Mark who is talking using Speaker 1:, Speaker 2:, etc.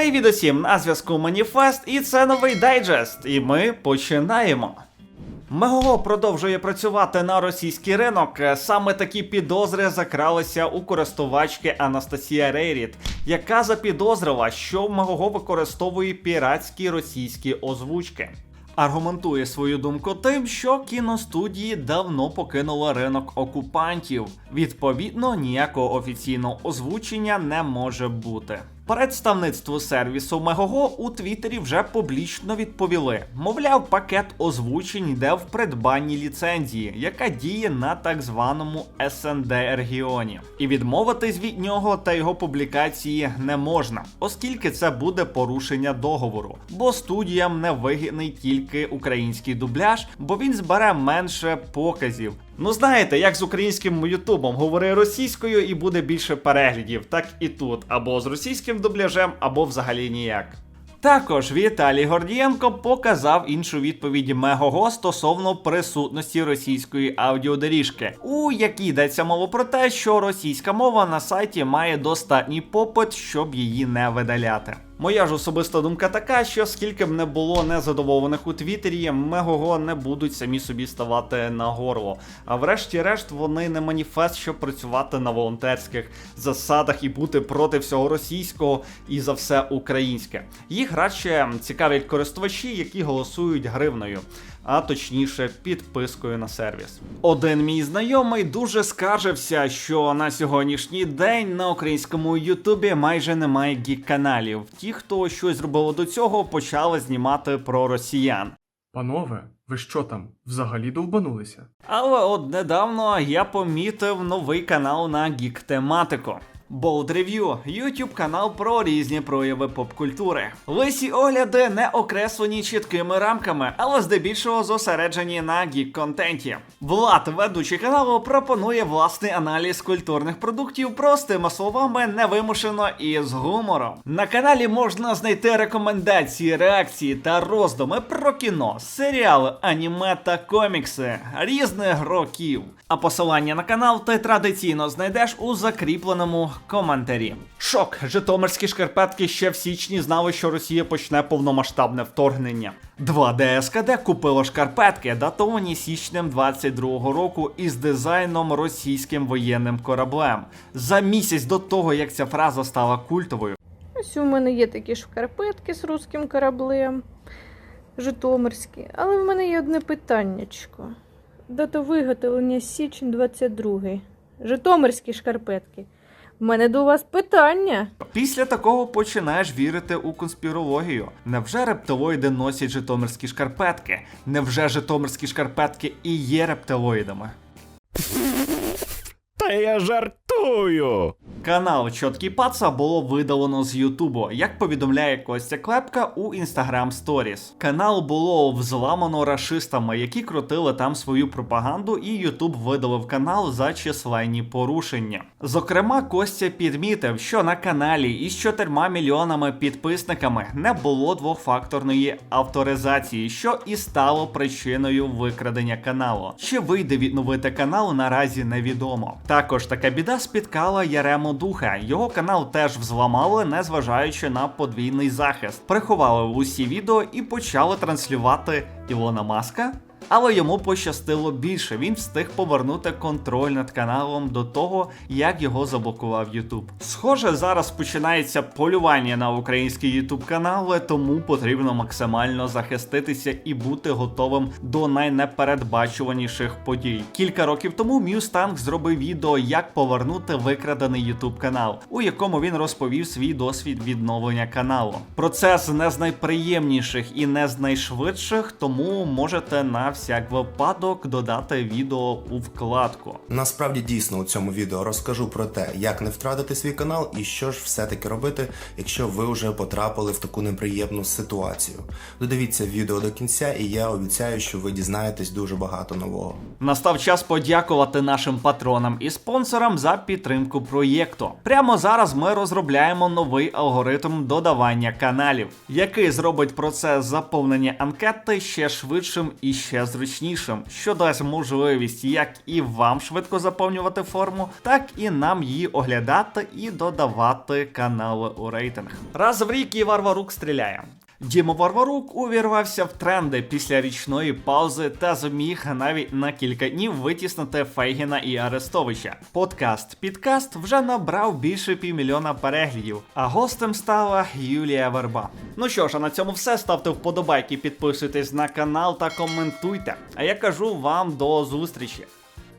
Speaker 1: Привіт усім! На зв'язку Маніфест, і це новий дайджест. І ми починаємо. Мегого продовжує працювати на російський ринок. Саме такі підозри закралися у користувачки Анастасія Рейріт, яка запідозрила, що Мегого використовує піратські російські озвучки. Аргументує свою думку тим, що кіностудії давно покинули ринок окупантів. Відповідно, ніякого офіційного озвучення не може бути. Представництво сервісу Мегого у Твіттері вже публічно відповіли. Мовляв, пакет озвучень йде в придбанні ліцензії, яка діє на так званому СНД регіоні. І відмовитись від нього та його публікації не можна, оскільки це буде порушення договору. Бо студіям не вигідний тільки український дубляж, бо він збере менше показів. Ну знаєте, як з українським ютубом говори російською і буде більше переглядів, так і тут, або з російським дубляжем, або взагалі ніяк. Також Віталій Гордієнко показав іншу відповідь Мегого стосовно присутності російської аудіодоріжки, у якій йдеться мова про те, що російська мова на сайті має достатній попит, щоб її не видаляти. Моя ж особиста думка така, що скільки б не було незадоволених у Твіттері, Мегого не будуть самі собі ставати на горло. А врешті-решт вони не маніфест, щоб працювати на волонтерських засадах і бути проти всього російського і за все українське. Їх радше цікавлять користувачі, які голосують гривною. А точніше, підпискою на сервіс. Один мій знайомий дуже скаржився, що на сьогоднішній день на українському Ютубі майже немає гік-каналів. Ті, хто щось зробили до цього, почали знімати про росіян.
Speaker 2: Панове, ви що там, взагалі довбанулися?
Speaker 1: Але от недавно я помітив новий канал на гік-тематику. Bold Review – YouTube канал про різні прояви поп-культури. Лисі огляди не окреслені чіткими рамками, але здебільшого зосереджені на гік-контенті. Влад, ведучий каналу, пропонує власний аналіз культурних продуктів простими словами, невимушено і з гумором. На каналі можна знайти рекомендації, реакції та роздуми про кіно, серіали, аніме та комікси різних років. А посилання на канал ти традиційно знайдеш у закріпленому коментарі. Шок! Житомирські шкарпетки ще в січні знали, що Росія почне повномасштабне вторгнення. 2D СКД купило шкарпетки, датовані січнем 22-го року із дизайном російським воєнним кораблем. За місяць до того, як ця фраза стала культовою.
Speaker 3: Ось у мене є такі шкарпетки з руським кораблем, житомирські. Але в мене є одне питаннячко. Дата виготовлення січень 22. Житомирські шкарпетки. В мене до вас питання.
Speaker 1: Після такого починаєш вірити у конспірологію. Невже рептилоїди носять житомирські шкарпетки? Невже житомирські шкарпетки і є рептилоїдами?
Speaker 4: Та я жартую.
Speaker 1: Канал Чоткий Паца було видалено з Ютубу, як повідомляє Костя Клепка у Instagram Stories. Канал було взламано рашистами, які крутили там свою пропаганду, і Ютуб видалив канал за численні порушення. Зокрема, Костя підмітив, що на каналі із 4 мільйонами підписниками не було двохфакторної авторизації, що і стало причиною викрадення каналу. Чи вийде відновити канал, наразі невідомо. Також така біда спіткала Ярему Духа. Його канал теж взламали, незважаючи на подвійний захист. Приховали усі відео і почали транслювати Ілона Маска. Але йому пощастило більше. Він встиг повернути контроль над каналом до того, як його заблокував YouTube. Схоже, зараз починається полювання на українські YouTube канали, тому потрібно максимально захиститися і бути готовим до найнепередбачуваніших подій. Кілька років тому Мюстанг зробив відео, як повернути викрадений YouTube канал, у якому він розповів свій досвід відновлення каналу. Процес не з найприємніших і не з найшвидших, тому можете на всяк випадок додати відео у вкладку.
Speaker 5: Насправді дійсно у цьому відео розкажу про те, як не втратити свій канал і що ж все-таки робити, якщо ви вже потрапили в таку неприємну ситуацію. Додивіться відео до кінця, і я обіцяю, що ви дізнаєтесь дуже багато нового.
Speaker 1: Настав час подякувати нашим патронам і спонсорам за підтримку проєкту. Прямо зараз ми розробляємо новий алгоритм додавання каналів, який зробить процес заповнення анкети ще швидшим і ще ще зручнішим, що дасть можливість як і вам швидко заповнювати форму, так і нам її оглядати і додавати канали у рейтинг. Раз в рік і Варварук стріляє. Діма Варварук увірвався в тренди після річної паузи та зміг навіть на кілька днів витіснити Фейгіна і Арестовича. Подкаст Підкаст вже набрав більше півмільйона переглядів, а гостем стала Юлія Верба. Ну що ж, а на цьому все. Ставте вподобайки, підписуйтесь на канал та коментуйте. А я кажу вам до зустрічі.